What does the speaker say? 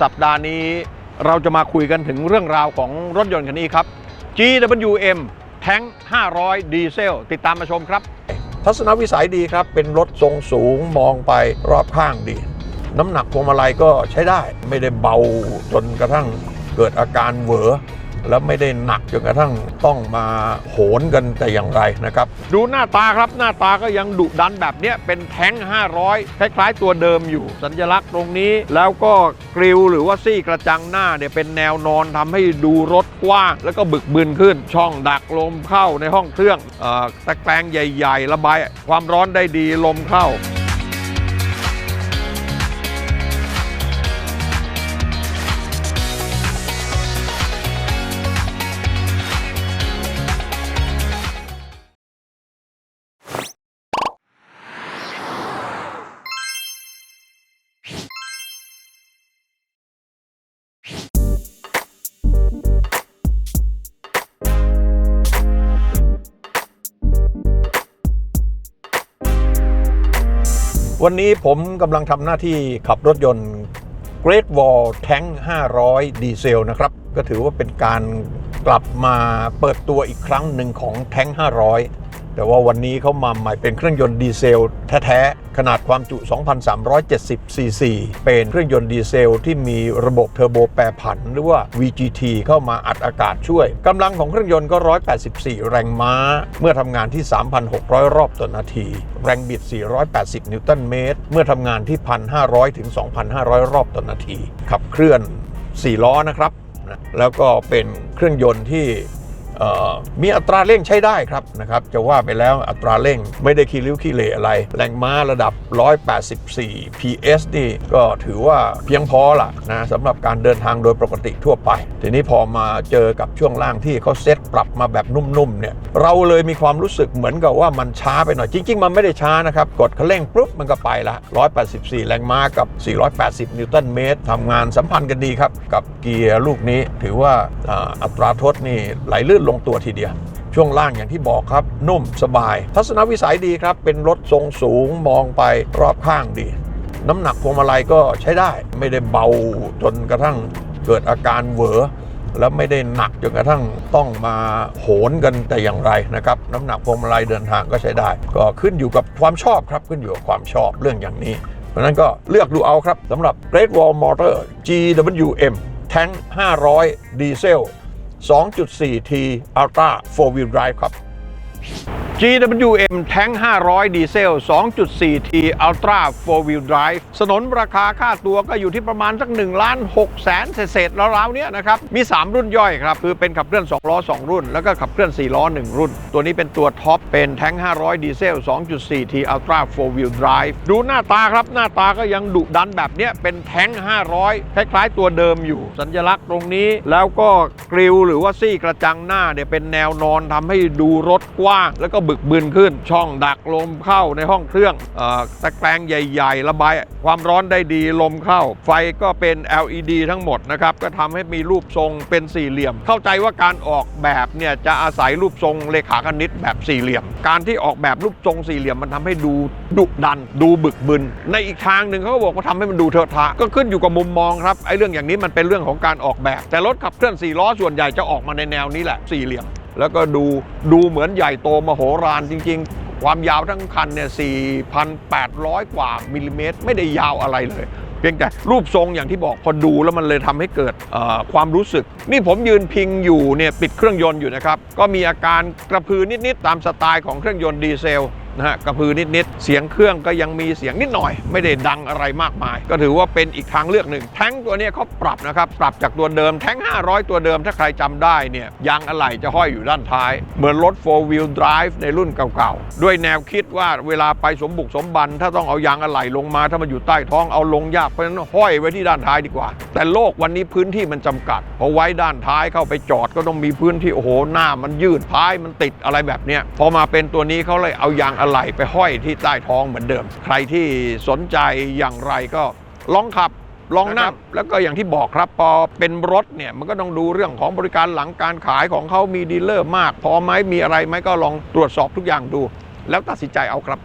สัปดาห์นี้ เราจะมาคุยกันถึงเรื่องราวของรถยนต์คันนี้ครับ GWM แท้ง500 ดีเซล ติดตามมาชมครับ ทัศนวิสัยดีครับ เป็นรถทรงสูงมองไปรอบข้างดี น้ำหนักพวงมาลัยก็ใช้ได้ ไม่ได้เบาจนกระทั่งเกิดอาการเหวอ แล้วไม่ได้หนักจนกระทั่งต้องมาโหนกันแต่อย่างไรนะครับ ดูหน้าตาครับหน้าตาก็ยังดุดันแบบเนี้ยเป็นแท้ง 500 คล้ายๆ ตัวเดิมอยู่ สัญลักษณ์ตรงนี้ แล้วก็กริลหรือว่าซี่กระจังหน้าเนี่ยเป็นแนวนอนทำให้ดูรถกว้าง แล้วก็บึกบึนขึ้น ช่องดักลมเข้าในห้องเครื่องออตะแกรงใหญ่ ๆ ระบายความร้อนได้ดีลมเข้า วันนี้ผมกำลังทำหน้าที่ขับรถยนต์ Great Wall Tank 500 ดีเซลนะครับ ก็ถือว่าเป็นการกลับมาเปิดตัวอีกครั้งหนึ่งของแท้ง500 แต่ว่าวันนี้เขามาใหม่เป็นเครื่องยนต์ดีเซลแท้ๆ ขนาดความจุ 2,370 ซีซี เป็นเครื่องยนต์ดีเซลที่มีระบบเทอร์โบแปรผัน หรือว่า VGT เข้ามาอัดอากาศช่วย กำลังของเครื่องยนต์ก็ 184 แรงม้า เมื่อทำงานที่ 3,600 รอบต่อนาที แรงบิด 480 นิวตันเมตร เมื่อทำงานที่ 1,500 ถึง 2,500 รอบต่อนาที ขับเคลื่อน 4 ล้อนะครับ แล้วก็เป็นเครื่องยนต์ที่ มีอัตราเร่งใช้ได้ครับนะครับจะว่าไปแล้วอัตราเร่งไม่ได้ขี้ริ้วขี้เหร่อะไร แรงม้าระดับ 184 PS นี่ก็ถือว่าเพียงพอละนะสำหรับการเดินทางโดยปกติทั่วไป ทีนี้พอมาเจอกับช่วงล่างที่เขาเซตปรับมาแบบนุ่มๆเนี่ยเราเลยมีความรู้สึกเหมือนกับว่ามันช้าไปหน่อยจริง ๆ มันไม่ได้ช้านะครับ กดคันเร่งปุ๊บมันก็ไปละ 184 แรงม้ากับ 480 นิวตันเมตรทำงานสัมพันธ์กันดีครับ กับเกียร์ลูกนี้ถือว่าอ่าอัตราทดนี่ไหลลื่นลงตัวทีเดียว ช่วงล่างอย่างที่บอกครับ นุ่มสบาย ทัศนวิสัยดีครับ เป็นรถทรงสูงมองไปรอบข้างดี น้ำหนักพวงมาลัยก็ใช้ได้ ไม่ได้เบาจนกระทั่งเกิดอาการเหวอแล้วไม่ได้หนักจนกระทั่งต้องมาโหนกันแต่อย่างไรนะครับ น้ำหนักพวงมาลัยเดินทางก็ใช้ได้ ก็ขึ้นอยู่กับความชอบครับขึ้นอยู่กับความชอบเรื่องอย่างนี้ เพราะฉะนั้นก็เลือกดูเอาครับสำหรับ Great Wall Motor GWM Tank 500 ดีเซล 2.4T Ultra 4 Wheel Drive ครับ GWM Tank 500 ดีเซล 2.4T Ultra 4 Wheel Drive สนนราคาค่าตัวก็อยู่ที่ประมาณสัก1ล้าน6แสนเศษๆราวๆเนี้ยนะครับ มี 3 รุ่นย่อยครับ คือเป็นขับเคลื่อน 2 ล้อ 2 รุ่น แล้วก็ขับเคลื่อน 4 ล้อ 1 รุ่น ตัวนี้เป็นตัวท็อป เป็น Tank 500 ดีเซล 2.4T Ultra 4 Wheel Drive ดูหน้าตาครับ หน้าตาก็ยังดุดันแบบเนี้ยเป็นแท้ง 500 คล้ายๆ ตัวเดิมอยู่ สัญลักษณ์ตรงนี้ แล้วก็กริลหรือว่าซี่กระจังหน้าเนี่ยเป็นแนวนอนทำให้ดูรถกว้างแล้วก็บึกบึนขึ้น ช่องดักลมเข้าในห้องเครื่องอตะแกรงใหญ่ ๆ ระบายความร้อนได้ดีลมเข้า ไฟก็เป็น LED ทั้งหมดนะครับ ก็ทำให้มีรูปทรงเป็นสี่เหลี่ยม เข้าใจว่าการออกแบบเนี่ยจะอาศัยรูปทรงเลขาคณิตแบบสี่เหลี่ยม การที่ออกแบบรูปทรงสี่เหลี่ยมมันทำให้ดูดุดัน ดูบึกบึน ในอีกทางหนึ่งเขาก็บอกว่าทำให้มันดูเถอะทะก็ขึ้นอยู่กับมุมมองครับไอ้เรื่องอย่างนี้มันเป็นเรื่องของการออกแบบ แต่รถขับเคลื่อนสี่ล้อส่วนใหญ่จะออกมาในแนวนี้แหละสี่เหลี่ยม แล้วก็ดูดูเหมือนใหญ่โตมโหฬารจริง ๆ ความยาวทั้งคันเนี่ย 4,800 กว่ามิลลิเมตร ไม่ได้ยาวอะไรเลย เพียงแต่รูปทรงอย่างที่บอกพอดูแล้วมันเลยทำให้เกิดความรู้สึก นี่ผมยืนพิงอยู่เนี่ยปิดเครื่องยนต์อยู่นะครับ ก็มีอาการกระพือนิด ๆ ตามสไตล์ของเครื่องยนต์ดีเซล นะฮะกระพือนิดๆ เสียงเครื่องก็ยังมีเสียงนิดหน่อย ไม่ได้ดังอะไรมากมาย ก็ถือว่าเป็นอีกทางเลือกหนึ่ง แท้งตัวนี้เขาปรับนะครับ ปรับจากตัวเดิมแท้ง 500 ตัวเดิมถ้าใครจำได้เนี่ยยางอะไหล่จะห้อยอยู่ด้านท้าย เหมือนรถ 4 wheel drive ในรุ่นเก่าๆ ด้วยแนวคิดว่าเวลาไปสมบุกสมบัน ถ้าต้องเอายางอะไหล่ลงมาถ้ามันอยู่ใต้ท้องเอาลงยากเพราะฉะนั้นห้อยไว้ที่ด้านท้ายดีกว่า แต่โลกวันนี้พื้นที่มันจำกัดพอไว้ด้านท้ายเข้าไปจอดก็ต้องมีพื้นที่โอ้โหหน้ามันยืดท้ายมันติดอะไรแบบเนี้ยพอมาเป็นตัวนี้เขาเลยเอายางอะไหล่ไปห้อยที่ใต้ท้องเหมือนเดิม ใครที่สนใจอย่างไรก็ลองขับลองนั่งแล้วก็อย่างที่บอกครับพอเป็นรถเนี่ยมันก็ต้องดูเรื่องของบริการหลังการขายของเขามีดีลเลอร์มาก พอไหมมีอะไรไหมก็ลองตรวจสอบทุกอย่างดู แล้วตัดสินใจเอาครับ